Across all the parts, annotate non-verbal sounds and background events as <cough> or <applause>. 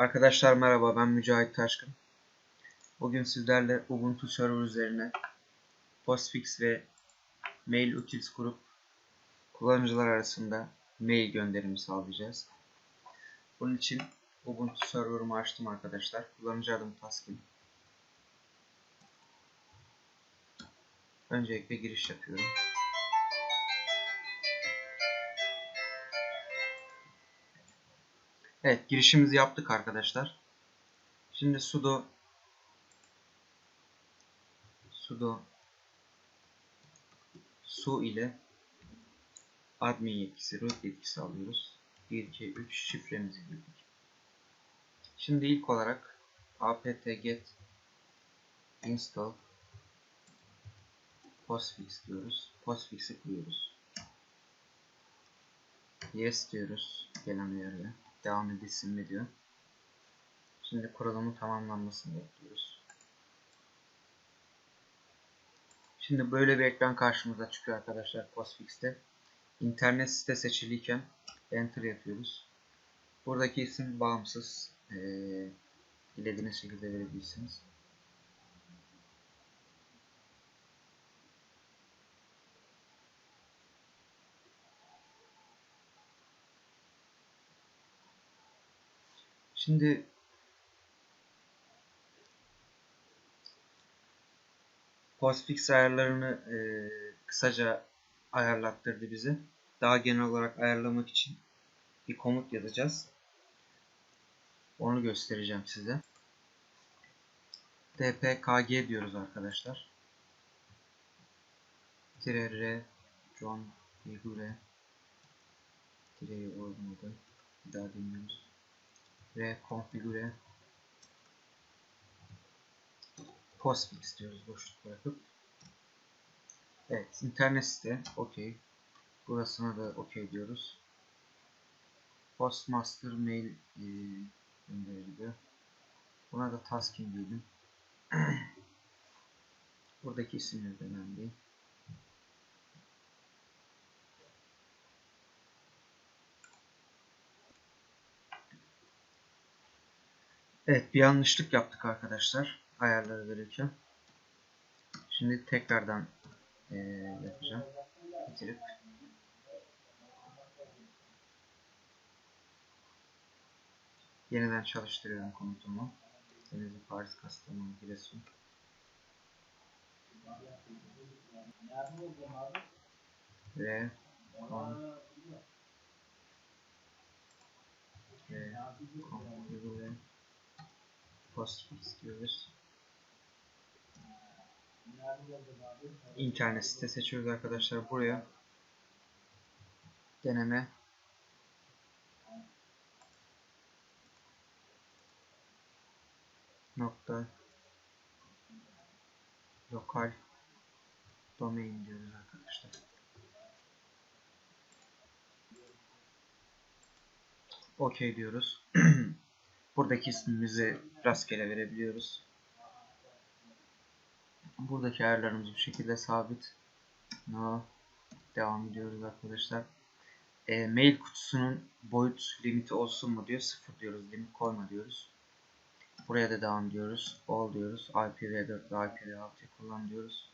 Arkadaşlar merhaba ben Mücahit Taşkın. Bugün sizlerle Ubuntu Server üzerine postfix ve mail utils kurup kullanıcılar arasında mail gönderimi sağlayacağız. Bunun için Ubuntu Server'ımı açtım arkadaşlar. Kullanıcı adım Taskin. Öncelikle giriş yapıyorum. Evet girişimizi yaptık arkadaşlar. Şimdi sudo sudo su ile admin yetkisi, root yetkisi alıyoruz. 1, 2, 3 şifremizi girdik. Şimdi ilk olarak apt get install postfix diyoruz. Postfix'i kuruyoruz. Yes diyoruz gelen uyarıya devam edilsin mi diyor. Şimdi kurulumun tamamlanmasını bekliyoruz. Şimdi böyle bir ekran karşımıza çıkıyor arkadaşlar Postfix'te. İnternet site seçiliyken Enter yapıyoruz. Buradaki isim bağımsız. Ee, dilediğiniz şekilde verebilirsiniz. Şimdi postfix ayarlarını e, kısaca ayarlattırdı bizi. Daha genel olarak ayarlamak için bir komut yazacağız. Onu göstereceğim size. dpkg diyoruz arkadaşlar. Tire r John figure tireyi olmadı. Bir daha dinliyoruz ve konfigüre postfix diyoruz boşluk bırakıp. Evet internet site ok burasına da ok diyoruz. Postmaster mail e, gönderiliyor buna da tasking diyelim. <clears throat> Buradaki isimler önemli Evet bir yanlışlık yaptık arkadaşlar ayarları verirken. Şimdi tekrardan e, yapacağım. Bitirip. Yeniden çalıştırıyorum komutumu. Denizli Paris Kastamonu Giresun. Ve kon ve konfigüre postfix diyoruz. İnternet site seçiyoruz arkadaşlar. Buraya deneme nokta lokal domain diyoruz arkadaşlar. OK diyoruz. <clears throat> Buradaki ismimizi rastgele verebiliyoruz. Buradaki ayarlarımız bu şekilde sabit. No. Devam ediyoruz arkadaşlar. E, mail kutusunun boyut limiti olsun mu diyor. Sıfır diyoruz. Limit koyma diyoruz. Buraya da devam diyoruz. All diyoruz. IPv4 ve IPv6 kullan diyoruz.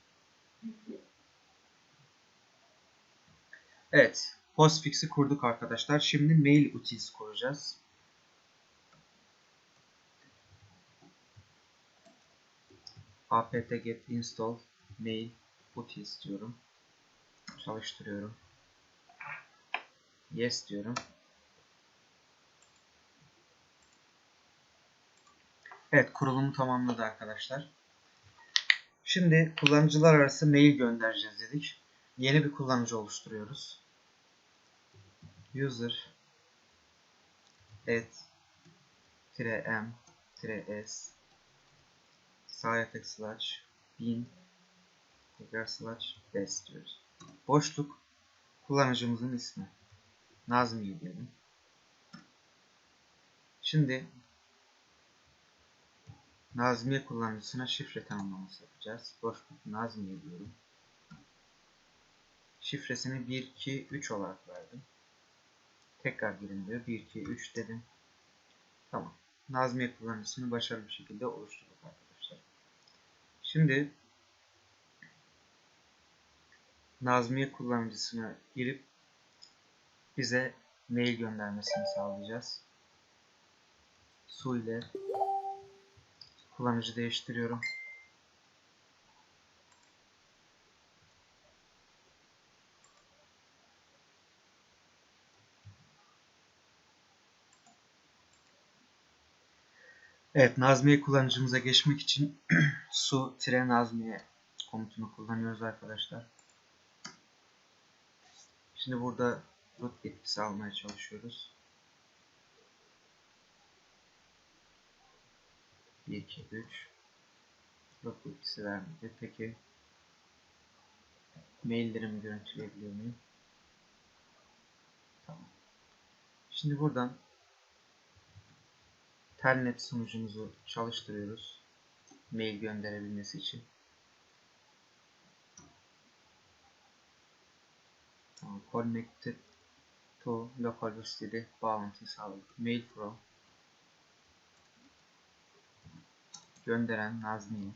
Evet. Postfix'i kurduk arkadaşlar. Şimdi mail utils kuracağız. Apt-get install mail put istiyorum. Çalıştırıyorum. Yes diyorum. Evet kurulumu tamamladı arkadaşlar. Şimdi kullanıcılar arası mail göndereceğiz dedik. Yeni bir kullanıcı oluşturuyoruz. User et m s sağ tek slash bin tekrar slash best diyoruz. Boşluk kullanıcımızın ismi. Nazmi diyelim. Şimdi Nazmiye kullanıcısına şifre tanımlaması yapacağız. Boşluk Nazmiye diyorum. Şifresini 1, 2, 3 olarak verdim. Tekrar girin diyor. 1, 2, 3 dedim. Tamam. Nazmiye kullanıcısını başarılı bir şekilde oluşturduk arkadaşlar. Şimdi Nazmiye kullanıcısına girip bize mail göndermesini sağlayacağız. Su ile kullanıcı değiştiriyorum. Evet, Nazmiye kullanıcımıza geçmek için <clears throat> su tire Nazmiye komutunu kullanıyoruz arkadaşlar. Şimdi burada root yetkisi almaya çalışıyoruz. 1, 2, 3 root yetkisi vermedi. Peki maillerimi görüntüleyebiliyor muyum? Tamam. Şimdi buradan Telnet sunucumuzu çalıştırıyoruz. Mail gönderebilmesi için. Tamam, connected to localhost dedi. Bağlantıyı sağladık. Mail from gönderen Nazmiye.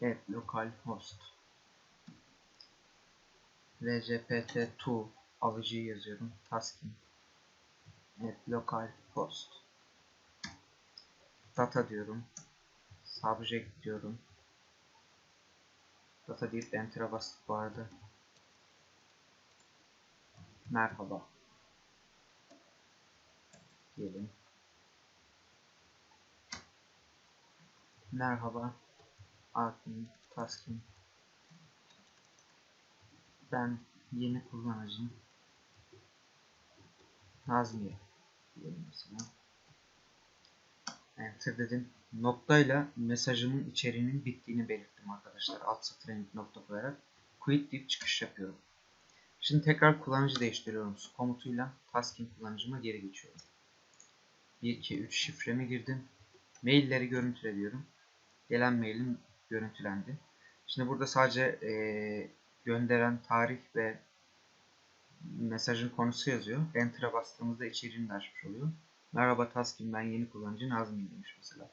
Evet, localhost. rgpt2 alıcıyı yazıyorum. Tasking. Evet, lokal host. Data diyorum. Subject diyorum. Data deyip enter'a bastık bu. Merhaba. Diyelim. Merhaba. Admin, tasking. Ben yeni kullanıcım. Nazmiye diyelim mesela. Enter dedim. Noktayla mesajımın içeriğinin bittiğini belirttim arkadaşlar. Alt satıra nokta koyarak. Quit deyip çıkış yapıyorum. Şimdi tekrar kullanıcı değiştiriyorum. Su komutuyla tasking kullanıcıma geri geçiyorum. 1, 2, 3 şifremi girdim. Mailleri görüntüle diyorum. Gelen mailim görüntülendi. Şimdi burada sadece e, gönderen tarih ve mesajın konusu yazıyor. Enter'a bastığımızda içeriğini de açmış oluyor. Merhaba Taskin ben yeni kullanıcı Nazmi demiş mesela.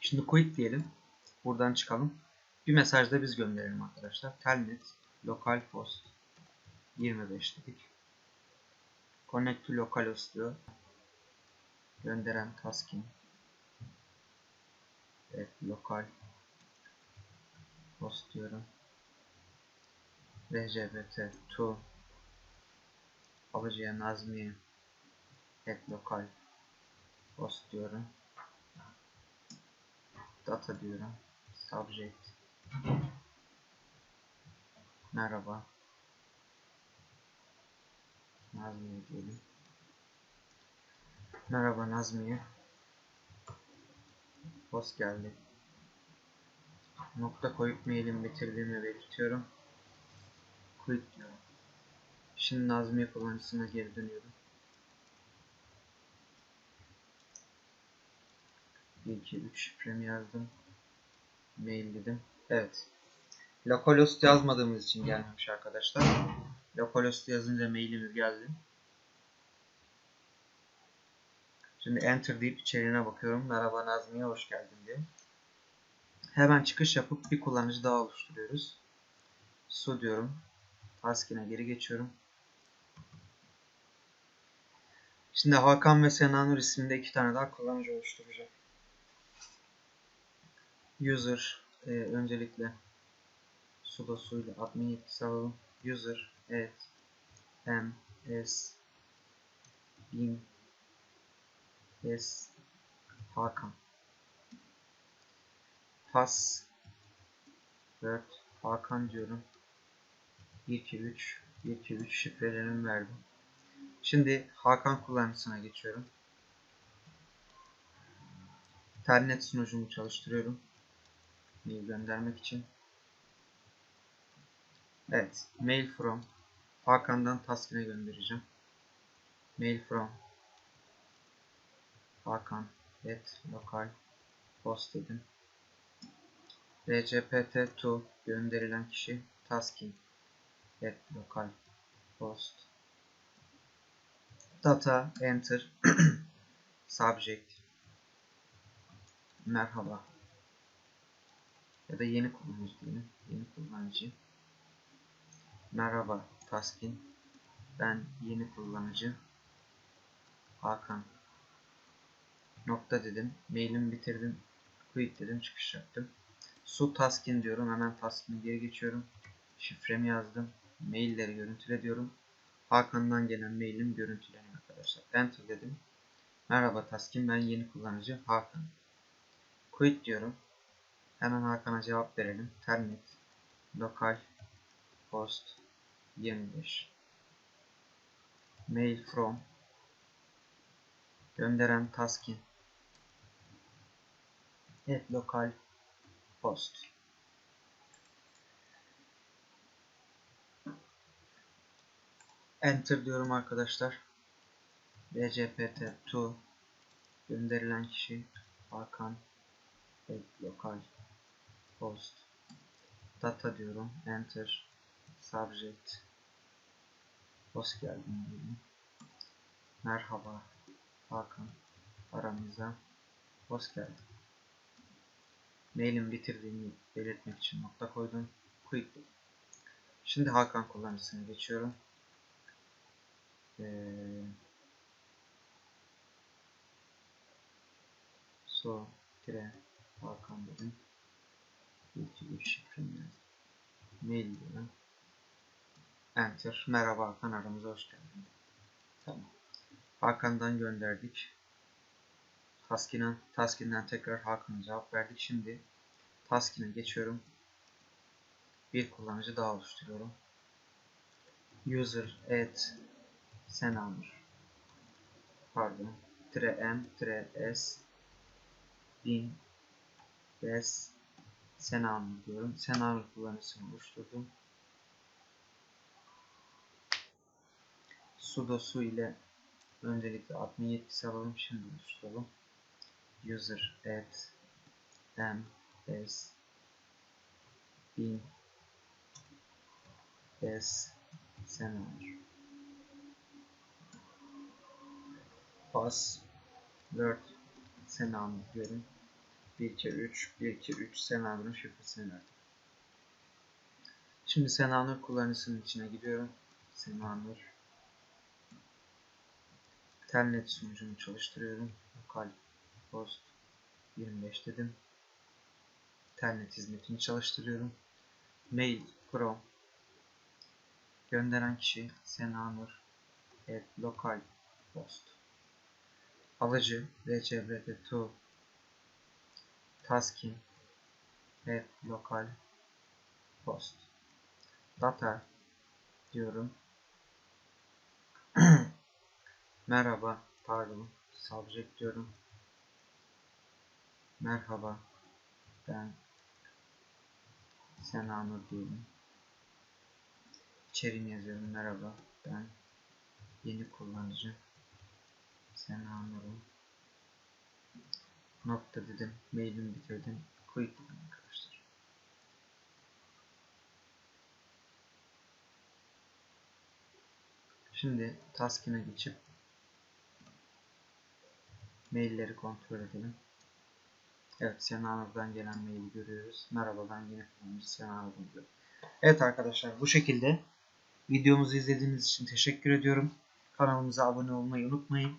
Şimdi quit diyelim. Buradan çıkalım. Bir mesaj da biz gönderelim arkadaşlar. Telnet localhost 25 dedik. Connect to localhost diyor. Gönderen Taskin. Evet lokal host diyorum. LGBT to alıcıya Nazmiye et lokal host diyorum. Data diyorum. Subject Merhaba. Nazmiye diyelim. Merhaba Nazmiye. Host geldi. Nokta koyup mailimi bitirdiğimi belirtiyorum. Quit diyorum. Şimdi Nazmiye kullanıcısına geri dönüyorum. 1, 2, 3 şifremi yazdım. Mail dedim. Evet. Localhost yazmadığımız için gelmemiş arkadaşlar. Localhost yazınca mailimiz geldi. Şimdi enter deyip içeriğine bakıyorum. Merhaba Nazmiye hoş geldin diye. Hemen çıkış yapıp bir kullanıcı daha oluşturuyoruz. Su diyorum. Task'ine geri geçiyorum. Şimdi Hakan ve Senanur isimde iki tane daha kullanıcı oluşturacağım. User e, öncelikle sudo suyla admin yetkisi alalım. User evet m s bin s Hakan pas word Hakan diyorum 1 2 3 1 2 3 şifrelerimi verdim. Şimdi Hakan kullanıcısına geçiyorum. Telnet sunucumu çalıştırıyorum. Mail göndermek için. Evet. Mail from Hakan'dan Taskin'e göndereceğim. Mail from Hakan et lokal post dedim. rcpt to gönderilen kişi Taskin et lokal post Data enter <clears throat> subject merhaba ya da yeni kullanıcı diyelim. Yeni kullanıcı. Merhaba Taskin. Ben yeni kullanıcı Hakan. Nokta dedim. Mailimi bitirdim. Quit dedim. Çıkış yaptım. Su Taskin diyorum. Hemen Taskin'e geri geçiyorum. Şifremi yazdım. Mailleri görüntüle diyorum. Hakan'dan gelen mailim görüntüleniyor arkadaşlar. Enter dedim. Merhaba Taskin. Ben yeni kullanıcı Hakan. Quit diyorum. Hemen Hakan'a cevap verelim. Ternet lokal host 25 mail from gönderen taskin et lokal host enter diyorum arkadaşlar. Bcpt to gönderilen kişi Hakan. Lokal host. Data diyorum. Enter. Subject. Hoş geldin diyorum. Merhaba Hakan. Aramıza hoş geldin. Mailin bitirdiğini belirtmek için nokta koydum. Quick. Şimdi Hakan kullanıcısına geçiyorum ee, so tire Hakan dedim 2 3 şifremi. Mail diyorum. Enter. Merhaba Hakan aramıza hoş geldin. Tamam. Hakan'dan gönderdik. Taskin'den, Taskin'den tekrar Hakan'a cevap verdik. Şimdi Taskin'e geçiyorum. Bir kullanıcı daha oluşturuyorum. User at Senamur pardon tre m tre s bin s Senamur diyorum. Senamur kullanıcısını oluşturdum. sudosu ile öncelikle admin yetkisi alalım. Şimdi oluşturalım. User at m s bin s senamur password senamur diyorum. 1 2 3 1 2 3 senamurun şifresini verdim. Şimdi senamur kullanıcısının içine gidiyorum. Senamur Telnet sunucumu çalıştırıyorum. Lokal host 25 dedim. Telnet hizmetini çalıştırıyorum. Mail from gönderen kişi Senanur et lokal host alıcı rcvd to tasking et lokal host data diyorum <clears throat> Merhaba, pardon, subject diyorum. Merhaba, ben Senanur diyelim. İçeriğini yazıyorum. Merhaba, ben yeni kullanıcı Senanur'um. Nokta dedim, mailimi bitirdim, quit dedim arkadaşlar. Şimdi task'ine geçip Mailleri kontrol edelim. Evet Sena'dan gelen maili görüyoruz. Merhaba ben yine kullanıcı Sena'dan diyor. Evet arkadaşlar bu şekilde videomuzu izlediğiniz için teşekkür ediyorum. Kanalımıza abone olmayı unutmayın.